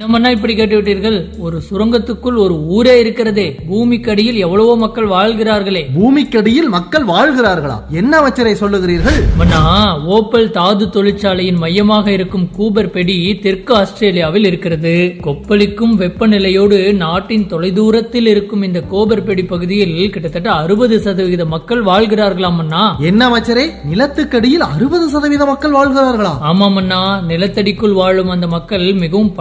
என்னமண்ணா இப்படி கேட்டு விட்டீர்கள் ஒரு சுரங்கத்துக்குள் ஒரு ஊரே இருக்கிறதே. பூமிக்கடியில் எவ்வளவோ மக்கள் வாழ்கிறார்களே. பூமிக்கடியில் மக்கள் வாழ்கிறார்களா? என்ன அமைச்சரை சொல்லுகிறீர்கள்? மன்னா ஓப்பல் தாது தொழிற்சாலையின் மையமாக இருக்கும் கூபர் பெடி தெற்கு ஆஸ்திரேலியாவில் இருக்கிறது. கொப்பளிக்கும் வெப்பநிலையோடு நாட்டின் தொலைதூரத்தில் இருக்கும் இந்த கோபர் பெடி பகுதியில் கிட்டத்தட்ட அறுபது சதவிகித மக்கள் வாழ்கிறார்களாம் அண்ணா என்ன அமைச்சரே? நிலத்துக்கடியில் அறுபது சதவீத மக்கள் வாழ்கிறார்களா? ஆமாம் அண்ணா நிலத்தடிக்குள் வாழும் அந்த மக்கள் மிகவும்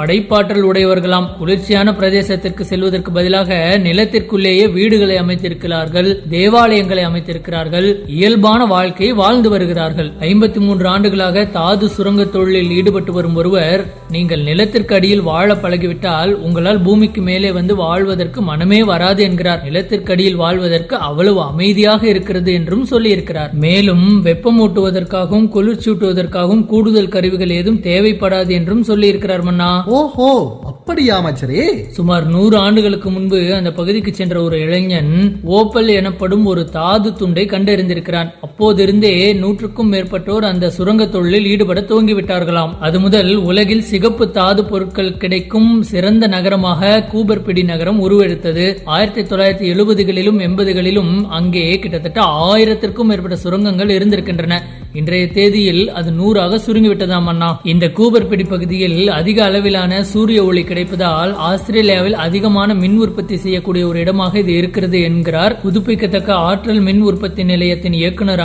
ஆற்றல் உடையவர்களாம். குளிர்ச்சியான பிரதேசத்திற்கு செல்வதற்கு பதிலாக நிலத்திற்குள்ளேயே வீடுகளை அமைத்திருக்கிறார்கள் தேவாலயங்களை அமைத்திருக்கிறார்கள் இயல்பான வாழ்க்கையை வாழ்ந்து வருகிறார்கள். ஐம்பத்தி மூன்று ஆண்டுகளாக தாது சுரங்க தொழிலில் ஈடுபட்டு வரும் ஒருவர் நீங்கள் நிலத்திற்கு அடியில் வாழ பழகிவிட்டால் உங்களால் பூமிக்கு மேலே வந்து வாழ்வதற்கு மனமே வராது என்கிறார். நிலத்திற்கு அடியில் வாழ்வதற்கு அவ்வளவு அமைதியாக இருக்கிறது என்றும் சொல்லியிருக்கிறார். மேலும் வெப்பமூட்டுவதற்காகவும் குளிர்ச்சியூட்டுவதற்காகவும் கூடுதல் கருவிகள் ஏதும் தேவைப்படாது என்றும் சொல்லியிருக்கிறார் மன்னா. ஓஹோ! அப்படியா அமைச்சரே? சுமார் நூறு ஆண்டுகளுக்கு முன்பு அந்த பகுதிக்கு சென்ற ஒரு இளைஞன் ஓப்பல் எனப்படும் ஒரு தாது துண்டை கண்டறிந்திருக்கிறான். அப்போதிருந்தே நூற்றுக்கும் மேற்பட்டோர் அந்த சுரங்க தொழிலில் ஈடுபட துவங்கிவிட்டார்களாம். அது முதல் உலகில் சிகப்பு தாது பொருட்கள் கிடைக்கும் சிறந்த நகரமாக கூபர்பிடி நகரம் உருவெடுத்தது. ஆயிரத்தி தொள்ளாயிரத்தி எழுபதுகளிலும் எண்பதுகளிலும் அங்கே கிட்டத்தட்ட ஆயிரத்திற்கும் மேற்பட்ட சுரங்கங்கள் இருந்திருக்கின்றன. இன்றைய தேதியில் அது நூறாக சுருங்கிவிட்டதாம் அண்ணா. இந்த கூபர்பிடி பகுதியில் அதிக அளவிலான சூரிய ஒளி கிடைப்பதால் ஆஸ்திரேலியாவில் அதிகமான மின் உற்பத்தி செய்யக்கூடிய ஒரு இடமாக இது இருக்கிறது என்கிறார் புதுப்பிக்கத்தக்க ஆற்றல் மின் உற்பத்தி நிலையத்தின்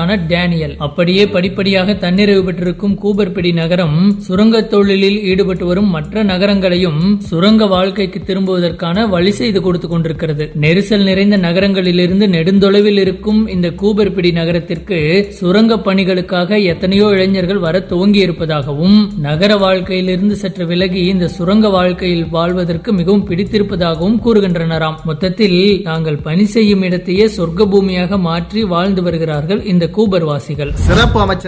இயக்குனரான டேனியல். அப்படியே படிப்படியாக தன்னிறைவு பெற்றிருக்கும் கூபர்பிடி நகரம் சுரங்க தொழிலில் ஈடுபட்டு வரும் மற்ற நகரங்களையும் சுரங்க வாழ்க்கைக்கு திரும்புவதற்கான வழி செய்து கொடுத்து கொண்டிருக்கிறது. நெரிசல் நிறைந்த நகரங்களிலிருந்து நெடுந்தொலைவில் இருக்கும் இந்த கூபர்பிடி நகரத்திற்கு சுரங்க பணிகளுக்காக எத்தனையோ இளைஞர்கள் வர துவங்கி இருப்பதாகவும் நகர வாழ்க்கையிலிருந்து சற்று விலகி இந்த சுரங்க வாழ்க்கையில் வாழ்வதற்கு மிகவும் பிடித்திருப்பதாகவும் கூறுகின்றனராம். மொத்தத்தில் நாங்கள் பணி செய்யும் இடத்தையே சொர்க்க பூமியாக மாற்றி வாழ்ந்து வருகிறார்கள் இந்த கூபர் வாசிகள். சிறப்பு அமைச்சர்